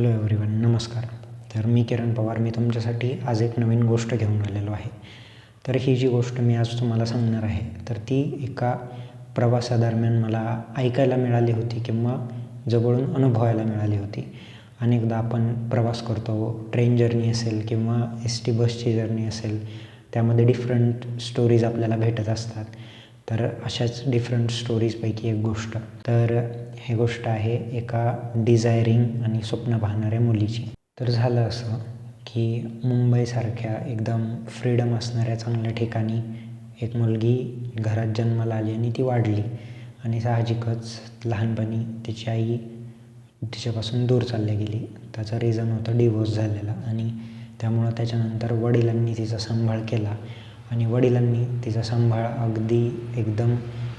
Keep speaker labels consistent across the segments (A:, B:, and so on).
A: Hello everyone नमस्कार. तर मी किरण पवार मी तुमच्यासाठी आज एक नवीन गोष्ट घेऊन आलेलो आहे. तर ही जी गोष्ट मी आज तुम्हाला सांगणार आहे तर ती एका प्रवासादरम्यान मला ऐकायला मिळाली होती किंवा जवळून अनुभवायला मिळाली होती. अनेकदा आपण प्रवास करतो ट्रेन जर्नी असेल किंवा एस टी बसची जर्नी असेल त्यामध्ये डिफरंट स्टोरीज आपल्याला भेटत असतात. तर अशाच डिफरंट स्टोरीजपैकी एक गोष्ट. तर हे गोष्ट आहे एका डिझायरिंग आणि स्वप्न पाहणाऱ्या मुलीची. तर झालं असं की मुंबईसारख्या एकदम फ्रीडम असणाऱ्या चांगल्या ठिकाणी एक मुलगी घरात जन्माला आली आणि ती वाढली आणि साहजिकच लहानपणी तिची आई तिच्यापासून दूर चालली गेली. त्याचं रिझन होतं डिवोर्स झालेला आणि त्यामुळं त्याच्यानंतर वडिलांनी तिचा सांभाळ केला. आणि वडिलांनी तिचा सांभाळ अगदी एकदम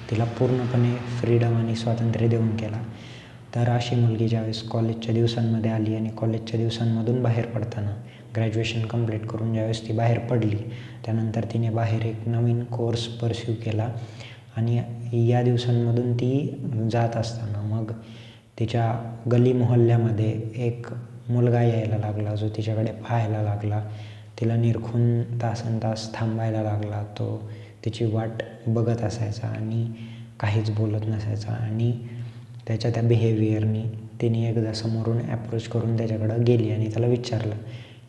A: तिला पूर्णपणे फ्रीडम आणि स्वातंत्र्य देऊन केला. तर अशी मुलगी ज्यावेळेस कॉलेजच्या दिवसांमध्ये आली आणि कॉलेजच्या दिवसांमधून बाहेर पडताना ग्रॅज्युएशन कंप्लीट करून ज्यावेळेस ती बाहेर पडली त्यानंतर तिने बाहेर एक नवीन कोर्स परस्यू केला आणि या दिवसांमधून ती जात असताना मग तिच्या गली मोहल्ल्यामध्ये एक मुलगा यायला लागला जो तिच्याकडे पाहायला लागला. तिला निरखून तासन तास थांबायला लागला तो तिची वाट बघत असायचा आणि काहीच बोलत नसायचा. आणि त्याच्या त्या बिहेवियरनी तिने एकदा समोरून ॲप्रोच करून त्याच्याकडं गेली आणि त्याला विचारलं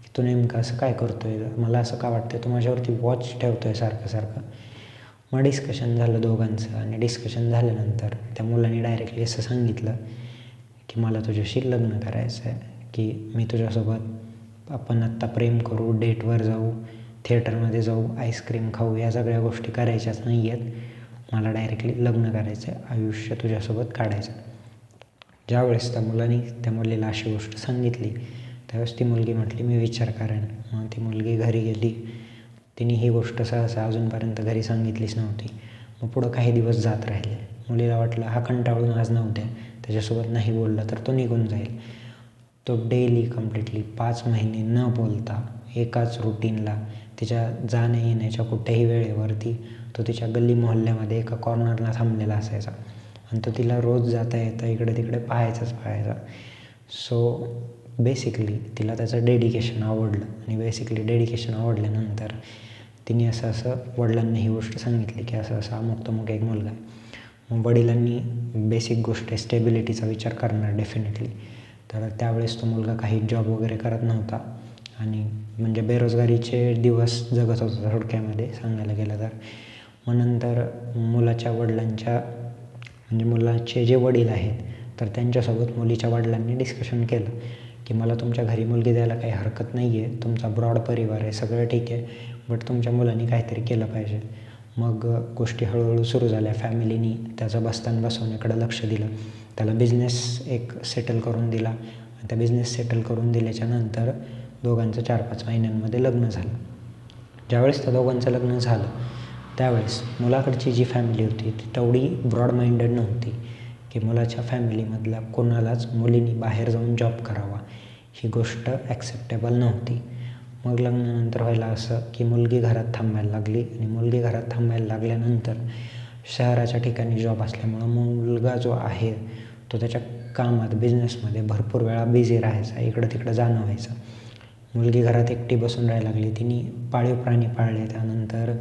A: की तू नेमकं असं काय करतो आहे मला असं का वाटतं तू माझ्यावरती वॉच ठेवतो आहे सारखं सारखं. मग डिस्कशन झालं दोघांचं आणि डिस्कशन झाल्यानंतर त्या मुलाने डायरेक्टली असं सांगितलं की मला तुझ्याशी लग्न करायचं आहे की मी तुझ्यासोबत आपण आत्ता प्रेम करू डेटवर जाऊ थिएटरमध्ये जाऊ आईस्क्रीम खाऊ या सगळ्या गोष्टी करायच्याच नाही आहेत मला डायरेक्टली लग्न करायचं आहे आयुष्य तुझ्यासोबत काढायचं ज्यावेळेस त्या मुलाने त्या मुलीला अशी गोष्ट सांगितली त्यावेळेस ती मुलगी म्हटली मी विचार करेन. मग ती मुलगी घरी गेली. तिने ही गोष्ट सहसा अजूनपर्यंत घरी सांगितलीच नव्हती. मग पुढं काही दिवस जात राहिले. मुलीला वाटलं हा कंटाळून आज नव्हत्या. त्याच्यासोबत नाही बोलला तर तो निघून जाईल. तो डेली कम्प्लिटली पाच महिने न बोलता एकाच रुटीनला तिच्या जाण्या येण्याच्या कुठल्याही वेळेवरती तो तिच्या गल्ली मोहल्ल्यामध्ये एका कॉर्नरला थांबलेला असायचा. आणि तो तिला रोज जाता येता इकडे तिकडे पाहायचाच पाहायचा. सो बेसिकली तिला त्याचं डेडिकेशन आवडलं. आणि बेसिकली डेडिकेशन आवडल्यानंतर तिने असं असं वडिलांनी ही गोष्ट सांगितली की असं असं अमुक तमुक एक मुलगा. आहे मग वडिलांनी बेसिक गोष्ट आहे स्टेबिलिटीचा विचार करणार डेफिनेटली तर त्यावेळेस तो मुलगा काही जॉब वगैरे करत नव्हता. आणि म्हणजे बेरोजगारीचे दिवस जगत होता थोडक्यामध्ये सांगायला गेलं तर. मग नंतर मुलाच्या वडिलांच्या म्हणजे मुलाचे जे वडील आहेत तर त्यांच्यासोबत मुलीच्या वडिलांनी डिस्कशन केलं की मला तुमच्या घरी मुलगी द्यायला काही हरकत नाही आहे तुमचा ब्रॉड परिवार आहे सगळं ठीक आहे बट तुमच्या मुलांनी काहीतरी केलं पाहिजे. मग गोष्टी हळूहळू सुरू झाल्या. फॅमिलीनी त्याचं बसतान बसवण्याकडं लक्ष दिलं. त्याला बिझनेस एक सेटल करून दिला. आणि त्या बिझनेस सेटल करून दिल्याच्या नंतर दोघांचं चार पाच महिन्यांमध्ये लग्न झालं. ज्यावेळेस त्या दोघांचं लग्न झालं त्यावेळेस मुलाकडची जी फॅमिली होती ती तेवढी ब्रॉड माइंडेड नव्हती की मुलाच्या फॅमिलीमधल्या कोणालाच मुलींनी बाहेर जाऊन जॉब करावा ही गोष्ट ॲक्सेप्टेबल नव्हती. मग लग्नानंतर व्हायला असं की मुलगी घरात थांबायला लागली आणि मुलगी घरात थांबायला लागल्यानंतर शहराच्या ठिकाणी जॉब असल्यामुळं मुलगा जो आहे तो त्याच्या कामात बिझनेसमध्ये भरपूर वेळा बिझी राहायचा इकडं तिकडं जाणं व्हायचं मुलगी घरात एकटी बसून राहायला लागली तिने पाळीव प्राणी पाळले त्यानंतर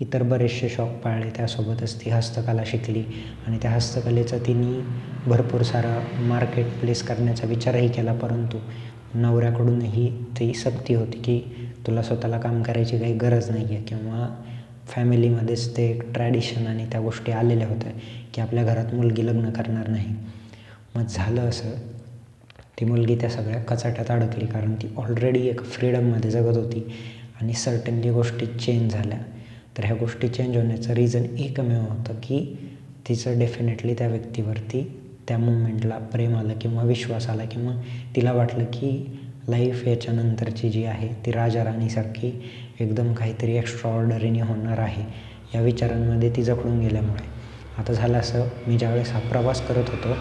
A: इतर बरेचसे शॉक पाळले त्यासोबतच ती हस्तकला शिकली आणि त्या हस्तकलेचं तिने भरपूर सारा मार्केट प्लेस करण्याचा विचारही केला परंतु नवऱ्याकडूनही ती सक्ती होती की तुला स्वतःला काम करायची काही गरज नाही आहे किंवा फॅमिलीमध्येच ते एक ट्रॅडिशन आणि त्या गोष्टी आलेल्या होत्या की आपल्या घरात मुलगी लग्न करणार नाही. मग झालं असं ती मुलगी त्या सगळ्या कचाट्यात अडकली कारण ती ऑलरेडी एक फ्रीडममध्ये जगत होती आणि सर्टनली गोष्टी चेंज झाल्या. तर ह्या गोष्टी चेंज होण्याचं रिझन एकमेव होतं की तिचं डेफिनेटली त्या व्यक्तीवरती त्या मुवमेंटला प्रेम आलं किंवा विश्वास आला किंवा तिला वाटलं की लाईफ याच्यानंतरची जी आहे ती राजा राणीसारखी एकदम काहीतरी एक्स्ट्रा ऑर्डरीने होणार आहे या विचारांमध्ये ती जखडून गेल्यामुळे. आता झालं असं मी ज्यावेळेस हा प्रवास करत होतो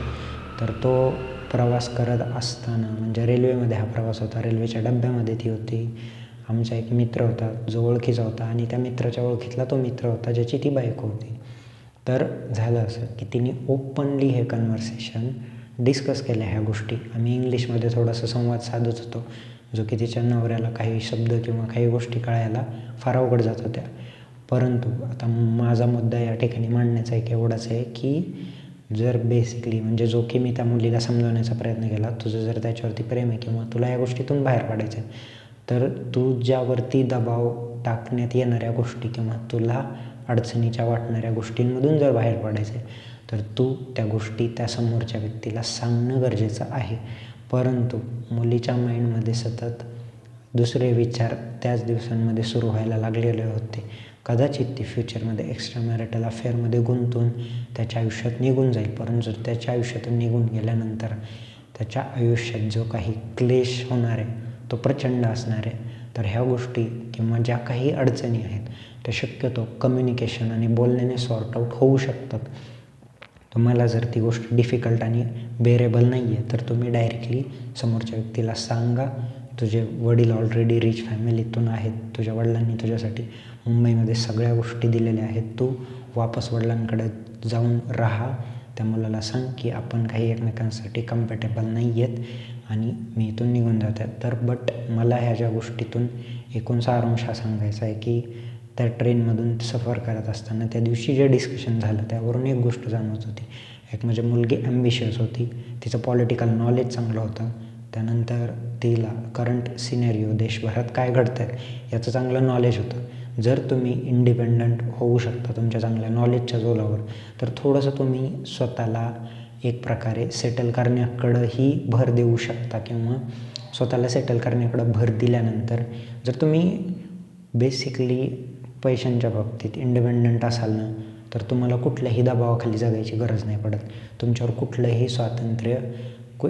A: तर तो प्रवास करत असताना म्हणजे रेल्वेमध्ये हा प्रवास होता रेल्वेच्या डब्यामध्ये ती होती. आमचा एक मित्र होता जो ओळखीचा होता आणि त्या मित्राच्या ओळखीतला तो मित्र होता ज्याची ती बायको होती. तर झालं असं की तिने ओपनली हे कन्व्हर्सेशन डिस्कस केल्या ह्या गोष्टी. आम्ही इंग्लिशमध्ये थोडासा संवाद साधत होतो जो की तिच्या नवऱ्याला काही शब्द किंवा काही गोष्टी कळायला फार अवघड जात होत्या. परंतु आता माझा मुद्दा या ठिकाणी मांडण्याचा एक एवढाच आहे की जर बेसिकली म्हणजे जो की मी त्या मुलीला समजवण्याचा प्रयत्न केला तुझं जर त्याच्यावरती प्रेम आहे किंवा तुला या गोष्टीतून बाहेर पडायचं आहे तर तू ज्यावरती दबाव टाकण्यात येणाऱ्या गोष्टी किंवा तुला अडचणीच्या वाटणाऱ्या गोष्टींमधून जर बाहेर पडायचं आहे तर तू त्या गोष्टी त्या समोरच्या व्यक्तीला सांगणं गरजेचं आहे. परंतु मुलीच्या माइंडमध्ये सतत दुसरे विचार त्याच दिवसांमध्ये सुरू व्हायला लागलेले होते. कदाचित ती फ्युचरमध्ये एक्स्ट्रा मॅरिटल अफेअरमध्ये गुंतून त्याच्या आयुष्यात निघून जाईल. परंतु त्याच्या आयुष्यातून निघून गेल्यानंतर त्याच्या आयुष्यात जो काही क्लेश होणार आहे तो प्रचंड असणार आहे तर ह्या गोष्टी किंवा ज्या काही अडचणी आहेत त्या शक्यतो कम्युनिकेशन आणि बोलण्याने सॉर्ट आऊट होऊ शकतात. तुम्हाला जर ती गोष्ट डिफिकल्ट आणि बेरेबल नाही आहे तर तुम्ही डायरेक्टली समोरच्या व्यक्तीला सांगा. तुझे वडील ऑलरेडी रिच फॅमिलीतून आहेत तुझ्या वडिलांनी तुझ्यासाठी मुंबईमध्ये सगळ्या गोष्टी दिलेल्या आहेत. तू वापस वडिलांकडे जाऊन राहा. त्या मुलाला सांग की आपण काही एकमेकांसाठी कम्फर्टेबल नाही आहेत आणि मी इथून निघून जात आहे. तर बट मला ह्या ज्या गोष्टीतून एकूण सारांश हा सांगायचा आहे की त्या ट्रेनमधून सफर करत असताना त्या दिवशी जे डिस्कशन झालं त्यावरून एक गोष्ट जाणवत होती. एक म्हणजे मुलगी ॲम्बिशियस होती. तिचं पॉलिटिकल नॉलेज चांगलं होतं. त्यानंतर तिला करंट सिनेरिओ देशभरात काय घडतं आहे याचं चांगलं नॉलेज होतं. जर तुम्ही इंडिपेंडंट होऊ शकता तुमच्या चांगल्या नॉलेजच्या जोरावर तर थोडंसं तुम्ही स्वतःला एक प्रकारे सेटल करण्याकडंही भर देऊ शकता किंवा स्वतःला सेटल करण्याकडं भर दिल्यानंतर जर तुम्ही बेसिकली पैशांच्या बाबतीत इंडिपेंडंट असाल ना तर तुम्हाला कुठल्याही दबावाखाली जगायची गरज नाही पडत. तुमच्यावर कुठलंही स्वातंत्र्य कु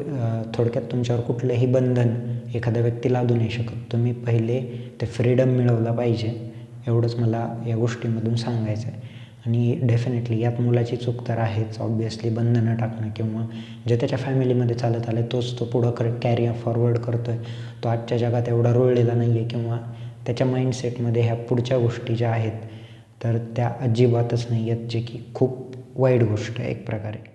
A: थोडक्यात तुमच्यावर कुठलंही बंधन एखाद्या व्यक्ती लादू नाही शकत. तुम्ही पहिले ते फ्रीडम मिळवलं पाहिजे एवढंच मला या गोष्टीमधून सांगायचं आहे आणि डेफिनेटली यात मुलाची चूक तर आहेच ऑब्वियसली बंधनं टाकणं किंवा जे त्याच्या फॅमिलीमध्ये चालत आलं तोच तो पुढं कर कॅरियर फॉरवर्ड करतो आहे तो आजच्या जगात एवढा रुळलेला नाही आहे किंवा त्याच्या माइंडसेटमध्ये ह्या पुढच्या गोष्टी ज्या आहेत तर त्या अजिबातच नाही आहेत जे की खूप वाईट गोष्ट आहे एक प्रकारे.